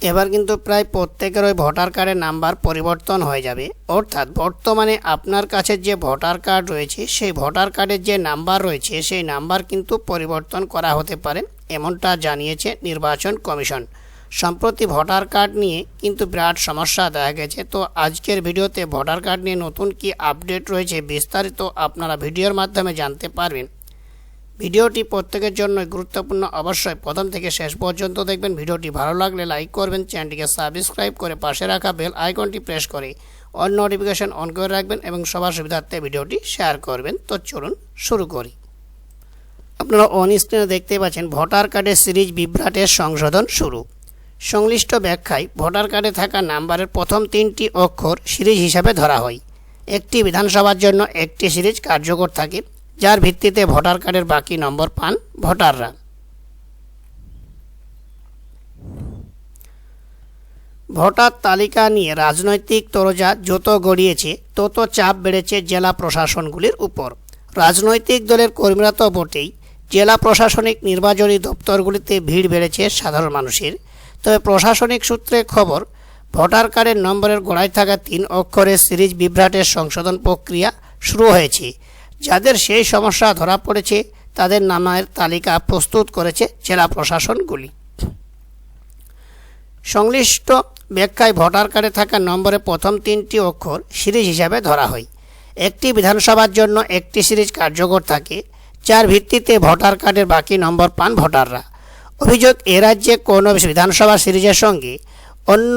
এবার কিন্তু প্রায় প্রত্যেকের ওই ভোটার কার্ডের নাম্বার পরিবর্তন হয়ে যাবে। অর্থাৎ বর্তমানে আপনার কাছে যে ভোটার কার্ড রয়েছে, সেই ভোটার কার্ডের যে নাম্বার রয়েছে, সেই নাম্বার কিন্তু পরিবর্তন করা হতে পারে, এমনটা জানিয়েছে নির্বাচন কমিশন। সম্প্রতি ভোটার কার্ড নিয়ে কিন্তু বিরাট সমস্যা দেখা গেছে। তো আজকের ভিডিওতে ভোটার কার্ড নিয়ে নতুন কি আপডেট রয়েছে বিস্তারিত আপনারা ভিডিওর মাধ্যমে জানতে পারবেন। ভিডিওটি প্রত্যেকের জন্য গুরুত্বপূর্ণ। অবশ্যই প্রথম থেকে শেষ পর্যন্ত দেখবেন। ভিডিওটি ভালো লাগলে লাইক করবেন, চ্যানেলটিকে সাবস্ক্রাইব করে পাশে রাখা বেল আইকনটি প্রেস করে অন নোটিফিকেশন অন করে রাখবেন এবং সবার সুবিধার্থে ভিডিওটি শেয়ার করবেন। তো চলুন শুরু করি। আপনারা অন স্ক্রিনে দেখতে পাচ্ছেন, ভোটার কার্ডের সিরিজ বিভ্রাটের সংশোধন শুরু। সংশ্লিষ্ট ব্যাখ্যায়, ভোটার কার্ডে থাকা নাম্বারের প্রথম তিনটি অক্ষর সিরিজ হিসাবে ধরা হয়। একটি বিধানসভার জন্য একটি সিরিজ কার্যকর থাকে। যার ভিত্তিতে ভোটার কার্ডের বাকি নম্বর পান ভোটাররা। ভোটার তালিকা নিয়ে রাজনৈতিক তরজা যত গড়িয়েছে, তত চাপ বেড়েছে জেলা প্রশাসনগুলির উপর। রাজনৈতিক দলের কর্মীরা তো বটেই, জেলা প্রশাসনিক নির্বাচনী দপ্তরগুলিতে ভিড় বেড়েছে সাধারণ মানুষের। তবে প্রশাসনিক সূত্রে খবর, ভোটার কার্ডের নম্বরের গোড়ায় থাকা তিন অক্ষরের সিরিজ বিভ্রাটের সংশোধন প্রক্রিয়া শুরু হয়েছে। যাদের সেই সমস্যা ধরা পড়েছে, তাদের নামের তালিকা প্রস্তুত করেছে জেলা প্রশাসনগুলি। সংশ্লিষ্ট ব্যাখ্যায় ভোটার কার্ডে থাকা নম্বরে প্রথম তিনটি অক্ষর সিরিজ হিসাবে ধরা হয়। একটি বিধানসভার জন্য একটি সিরিজ কার্যকর থাকে, যার ভিত্তিতে ভোটার কার্ডের বাকি নম্বর পান ভোটাররা। অভিযোগ, এ রাজ্যে কোনো বিধানসভা সিরিজের সঙ্গে অন্য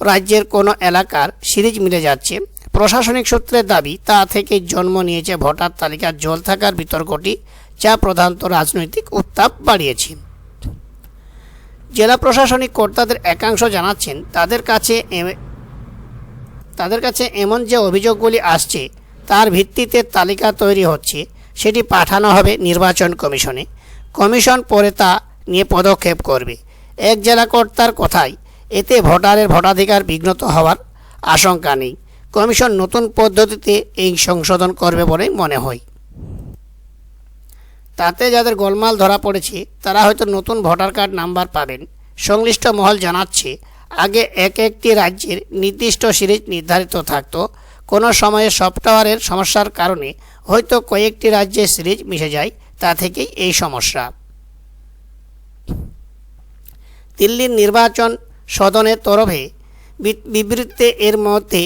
রাজ্যের কোনো এলাকার সিরিজ মিলে যাচ্ছে। প্রশাসনিক সূত্রের দাবি, তা থেকে জন্ম নিয়েছে ভোটার তালিকার জল থাকার বিতর্কটি, যা প্রধানত রাজনৈতিক উত্তাপ বাড়িয়েছে। জেলা প্রশাসনিক কর্তাদের একাংশ জানাচ্ছেন, তাদের কাছে তাদের কাছে এমন যে অভিযোগগুলি আসছে, তার ভিত্তিতে তালিকা তৈরি হচ্ছে, সেটি পাঠানো হবে নির্বাচন কমিশনে। কমিশন পরে তা নিয়ে পদক্ষেপ করবে। এক জেলা কর্তার কথায়, এতে ভোটারের ভোটাধিকার বিঘ্নত হওয়ার আশঙ্কা নেই। কমিশন নতুন পদ্ধতিতে এই সংশোধন করবে বলে মনে হয়। তাতে যাদের গোলমাল ধরা পড়েছে, তারা হয়তো নতুন ভোটার কার্ড নাম্বার পাবেন। সংশ্লিষ্ট মহল জানাচ্ছে, আগে এক একটি রাজ্যের নির্দিষ্ট সিরিজ নির্ধারিত থাকত। কোনো সময়ে সফটওয়্যারের সমস্যার কারণে হয়তো কয়েকটি রাজ্যের সিরিজ মিশে যায়, তা থেকেই এই সমস্যা। দিল্লির নির্বাচন সদনের তরফে বিবৃতিতে এর মধ্যে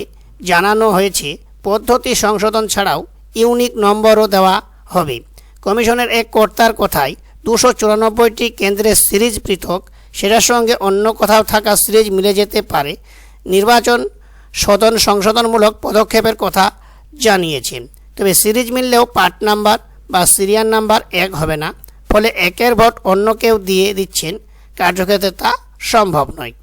জানানো হয়েছে, পদ্ধতি সংশোধন ছাড়াও ইউনিক নম্বরও দেওয়া হবে। কমিশনের এক কর্তার কথায়, দুশো চুরানব্বইটি কেন্দ্রের সিরিজ পৃথক, সেটার সঙ্গে অন্য কোথাও থাকা সিরিজ মিলে যেতে পারে, নির্বাচন সদন সংশোধনমূলক পদক্ষেপের কথা জানিয়েছেন তবে সিরিজ মিললেও পার্ট নাম্বার বা সিরিয়াল নাম্বার এক হবে না, ফলে একের ভোট অন্য কেউ দিয়ে দিচ্ছেন, কার্যক্ষেত্রে তা সম্ভব নয়।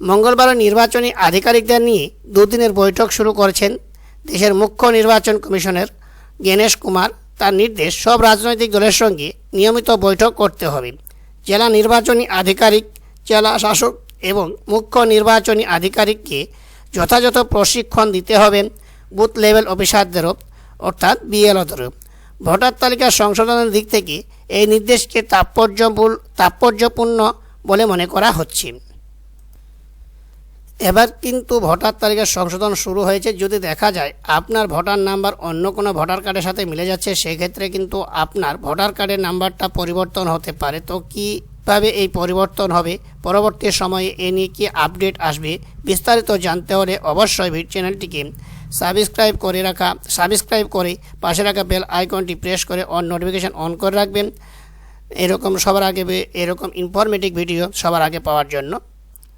মঙ্গলবার নির্বাচনী আধিকারিকদের নিয়ে দুদিনের বৈঠক শুরু করেছেন দেশের মুখ্য নির্বাচন কমিশনের গণেশ কুমার। তার নির্দেশ, সব রাজনৈতিক দলের সঙ্গে নিয়মিত বৈঠক করতে হবে। জেলা নির্বাচনী আধিকারিক, জেলা শাসক এবং মুখ্য নির্বাচনী আধিকারিককে যথাযথ প্রশিক্ষণ দিতে হবে বুথ লেভেল অফিসারদেরও, অর্থাৎ বিএলওদেরও। ভোটার তালিকা সংশোধনের দিক থেকে এই নির্দেশকে তাৎপর্যপূর্ণ তাৎপর্যপূর্ণ বলে মনে করা হচ্ছে। এবার কিন্তু ভোটার তালিকার সংশোধন শুরু হয়েছে। যদি দেখা যায় আপনার ভোটার নাম্বার অন্য কোনো ভোটার কার্ডের সাথে মিলে যাচ্ছে, সেক্ষেত্রে কিন্তু আপনার ভোটার কার্ডের নাম্বারটা পরিবর্তন হতে পারে। তো কীভাবে এই পরিবর্তন হবে? পরবর্তী সময়ে এ নিয়ে কী আপডেট আসবে? বিস্তারিত জানতে হলে অবশ্যই চ্যানেলটিকে সাবস্ক্রাইব করে রাখা, সাবস্ক্রাইব করে পাশে রাখা বেল আইকনটি প্রেস করে অন নোটিফিকেশান অন করে রাখবেন। এরকম সবার আগে, এরকম ইনফরমেটিভ ভিডিও সবার আগে পাওয়ার জন্য।